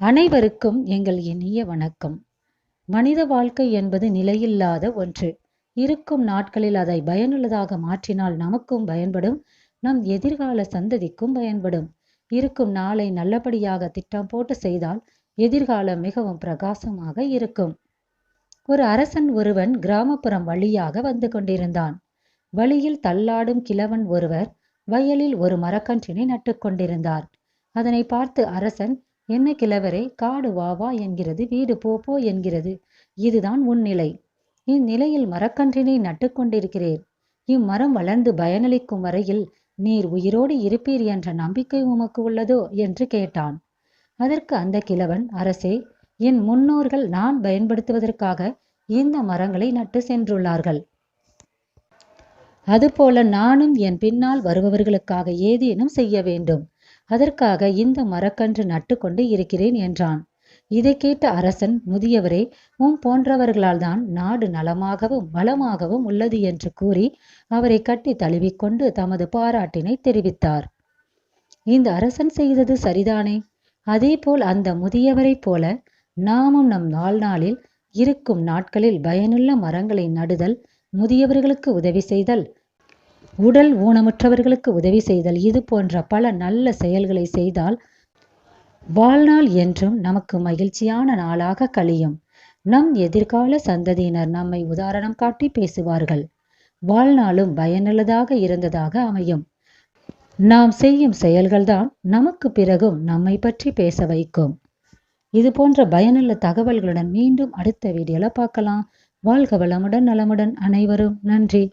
அனைவருக்கும் எங்கள் இனிய வணக்கம். மனித வாழ்க்கை என்பது நிலையில்லாத ஒன்று. இருக்கும் நாட்களில் அதை பயனுள்ளதாக மாற்றினால் நமக்கும் பயன்படும் நம் எதிர்கால சந்ததிக்கும் பயன்படும். இருக்கும் நாளை நல்லபடியாக திட்டம் போட்டு செய்தால் எதிர்காலம் மிகவும் பிரகாசமாக இருக்கும். ஒரு அரசன் ஒருவன் கிராமப்புறம் வழியாக வந்து கொண்டிருந்தான். வழியில் தள்ளாடும் கிழவன் ஒருவர் வயலில் ஒரு மரக்கன்றினை நட்டு கொண்டிருந்தார். அதனை பார்த்து அரசன் என்ன கிழவரே காடு வா வா என்கிறது வீடு போ போ என்கிறது. இதுதான் உன் நிலை. இந்நிலையில் மரக்கன்றினை நட்டுக்கொண்டிருக்கிறேன் இம்மரம் வளர்ந்து பயனளிக்கும் வரையில் நீர் உயிரோடு இருப்பீர் என்ற நம்பிக்கை உமக்கு உள்ளதோ என்று கேட்டான். அதற்கு அந்த கிழவன் அரசே என் முன்னோர்கள் நான் பயன்படுத்துவதற்காக இந்த மரங்களை நட்டு சென்றுள்ளார்கள். அதுபோல நானும் என் பின்னால் வருபவர்களுக்காக ஏதேனும் செய்ய வேண்டும். அதற்காக இந்த மரக்கன்று நட்டு கொண்டு இருக்கிறேன் என்றான். இதை கேட்ட அரசன் முதியவரே உம் போன்றவர்களால் தான் நாடு நலமாகவும் வளமாகவும் உள்ளது என்று கூறி அவரை கட்டி தழுவிக்கொண்டு தமது பாராட்டினை தெரிவித்தார். இந்த அரசன் செய்தது சரிதானே? அதேபோல் அந்த முதியவரைப் போல நாமும் நம் வாழ்நாளில் இருக்கும் நாட்களில் பயனுள்ள மரங்களை நடுதல் முதியவர்களுக்கு உதவி செய்தல் உடல் ஊனமுற்றவர்களுக்கு உதவி செய்தல் இது போன்ற பல நல்ல செயல்களை செய்தால் வாழ்நாள் என்றும் நமக்கு மகிழ்ச்சியான நாளாக கழியும். நம் எதிர்கால சந்ததியினர் நம்மை உதாரணம் காட்டி பேசுவார்கள். வாழ்நாளும் பயனுள்ளதாக இருந்ததாக அமையும். நாம் செய்யும் செயல்கள்தான் நமக்கு பிறகும் நம்மை பற்றி பேச வைக்கும். இது போன்ற பயனுள்ள தகவல்களுடன் மீண்டும் அடுத்த வீடியோல பார்க்கலாம். வாழ்க வளமுடன் நலமுடன் அனைவரும். நன்றி.